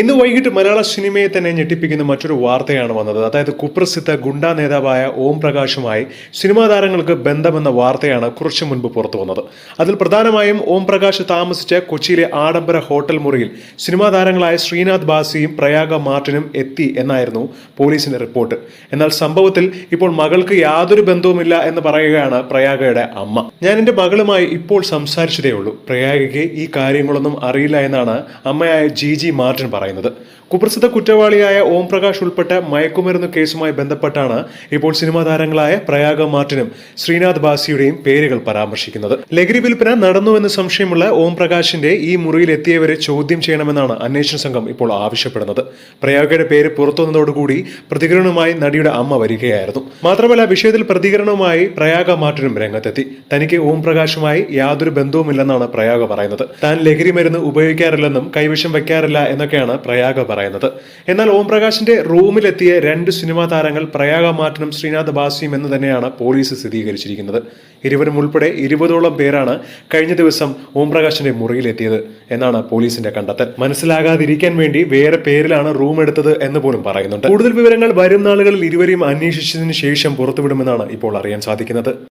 ഇന്ന് വൈകിട്ട് മലയാള സിനിമയെ തന്നെ ഞെട്ടിപ്പിക്കുന്ന മറ്റൊരു വാർത്തയാണ് വന്നത്. അതായത് കുപ്രസിദ്ധ ഗുണ്ടാ നേതാവായ ഓം പ്രകാശുമായി സിനിമാ താരങ്ങൾക്ക് ബന്ധമെന്ന വാർത്തയാണ് കുറച്ചു മുൻപ് പുറത്തു വന്നത്. അതിൽ പ്രധാനമായും ഓം പ്രകാശ് താമസിച്ച കൊച്ചിയിലെ ആഡംബര ഹോട്ടൽ മുറിയിൽ സിനിമാ താരങ്ങളായ ശ്രീനാഥ് ബാസിയും പ്രയാഗ മാർട്ടിനും എത്തി എന്നായിരുന്നു പോലീസിന്റെ റിപ്പോർട്ട്. എന്നാൽ സംഭവത്തിൽ ഇപ്പോൾ മകൾക്ക് യാതൊരു ബന്ധവുമില്ല എന്ന് പറയുകയാണ് പ്രയാഗയുടെ അമ്മ. ഞാൻ എന്റെ മകളുമായി ഇപ്പോൾ സംസാരിച്ചതേ ഉള്ളൂ പ്രയാഗയ്ക്ക് ഈ കാര്യങ്ങളൊന്നും അറിയില്ല എന്നാണ് അമ്മയായ ജി ജി മാർട്ടിൻ പറയുന്നത്. കുപ്രസിദ്ധ കുറ്റവാളിയായ ഓം പ്രകാശ് ഉൾപ്പെട്ട മയക്കുമരുന്ന് കേസുമായി ബന്ധപ്പെട്ടാണ് ഇപ്പോൾ സിനിമാ താരങ്ങളായ പ്രയാഗ മാർട്ടിനും ശ്രീനാഥ് ബാസിയുടെയും പേരുകൾ പരാമർശിക്കുന്നത്. ലഹരി വിൽപ്പന നടന്നുവെന്ന് സംശയമുള്ള ഓം പ്രകാശിന്റെ ഈ മുറിയിൽ എത്തിയവരെ ചോദ്യം ചെയ്യണമെന്നാണ് അന്വേഷണ സംഘം ഇപ്പോൾ ആവശ്യപ്പെടുന്നത്. പ്രയാഗയുടെ പേര് പുറത്തുവന്നതോടുകൂടി പ്രതികരണവുമായി നടിയുടെ അമ്മ വരികയായിരുന്നു. മാത്രമല്ല വിഷയത്തിൽ പ്രതികരണവുമായി പ്രയാഗ മാർട്ടിനും രംഗത്തെത്തി. തനിക്ക് ഓം പ്രകാശുമായി യാതൊരു ബന്ധവുമില്ലെന്നാണ് പ്രയാഗ പറയുന്നത്. താൻ ലഹരി മരുന്ന് ഉപയോഗിക്കാറില്ലെന്നും കൈവശം വയ്ക്കാറില്ല എന്നൊക്കെയാണ് പ്രയാഗ പറയുന്നത്. എന്നാൽ ഓംപ്രകാശിന്റെ റൂമിലെത്തിയ രണ്ട് സിനിമാ താരങ്ങൾ പ്രയാഗ മാറ്റനും ശ്രീനാഥ് ബാസിയും എന്ന് തന്നെയാണ് പോലീസ് സ്ഥിരീകരിച്ചിരിക്കുന്നത്. ഇരുവരും ഉൾപ്പെടെ ഇരുപതോളം പേരാണ് കഴിഞ്ഞ ദിവസം ഓംപ്രകാശിന്റെ മുറിയിലെത്തിയത് എന്നാണ് പോലീസിന്റെ കണ്ടെത്തൽ. മനസ്സിലാകാതിരിക്കാൻ വേണ്ടി വേറെ പേരിലാണ് റൂം എടുത്തത് എന്ന് പോലും പറയുന്നുണ്ട്. കൂടുതൽ വിവരങ്ങൾ വരും നാളുകളിൽ ഇരുവരെയും അന്വേഷിച്ചതിന് ശേഷം പുറത്തുവിടുമെന്നാണ് ഇപ്പോൾ അറിയാൻ സാധിക്കുന്നത്.